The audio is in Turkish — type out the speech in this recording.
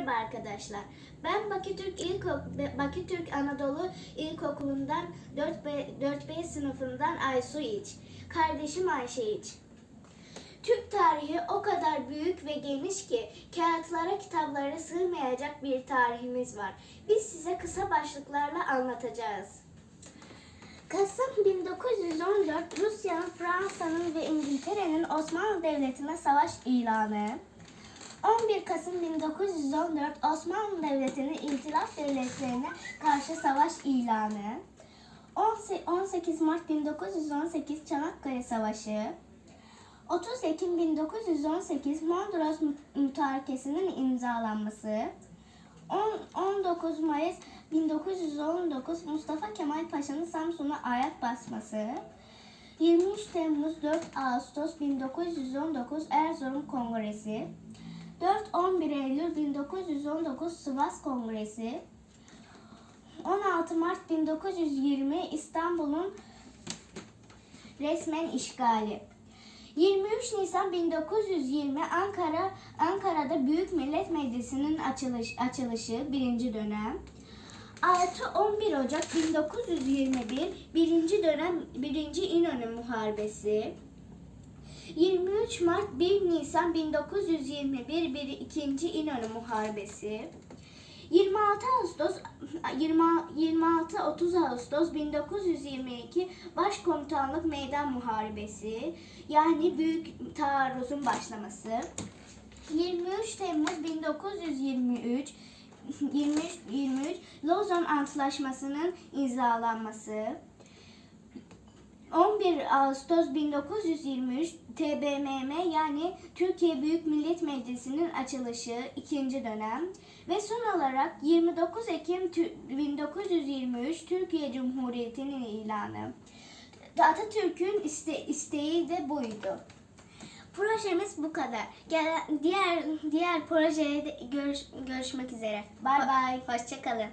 Merhaba arkadaşlar. Ben Bakütürk İlkok Bakütürk Anadolu İlkokulu'ndan 4B, 4B sınıfından Aysu İç. Kardeşim Ayşe İç. Türk tarihi o kadar büyük ve geniş ki kağıtlara kitaplara sığmayacak bir tarihimiz var. Biz size kısa başlıklarla anlatacağız. Kasım 1914 Rusya'nın, Fransa'nın ve İngiltere'nin Osmanlı Devleti'ne savaş ilanı. 11 Kasım 1914 Osmanlı Devleti'nin İtilaf Devletlerine karşı savaş ilanı. 18 Mart 1918 Çanakkale Savaşı. 30 Ekim 1918 Mondros Mütarekesi'nin imzalanması. 10 19 Mayıs 1919 Mustafa Kemal Paşa'nın Samsun'a ayak basması. 23 Temmuz 4 Ağustos 1919 Erzurum Kongresi. 4-11 Eylül 1919 Sivas Kongresi. 16 Mart 1920 İstanbul'un resmen işgali. 23 Nisan 1920 Ankara Ankara'da Büyük Millet Meclisi'nin açılış, açılışı birinci dönem. 6-11 Ocak 1921 birinci dönem birinci İnönü Muharebesi. 23 Mart 1 Nisan 1921 bir ikinci İnönü Muharebesi. 26 Ağustos 20, 26 30 Ağustos 1922 Başkomutanlık Meydan Muharebesi yani Büyük Taarruz'un başlaması. 23 Temmuz 1923 23 23 Lozan Antlaşması'nın imzalanması. 11 Ağustos 1923 TBMM yani Türkiye Büyük Millet Meclisi'nin açılışı ikinci dönem ve son olarak 29 Ekim Tü- 1923 Türkiye Cumhuriyeti'nin ilanı. Atatürk'ün iste, isteği de buydu. Projemiz bu kadar. Gel, diğer diğer projede görüş, görüşmek üzere. Bay bay. Hoşçakalın.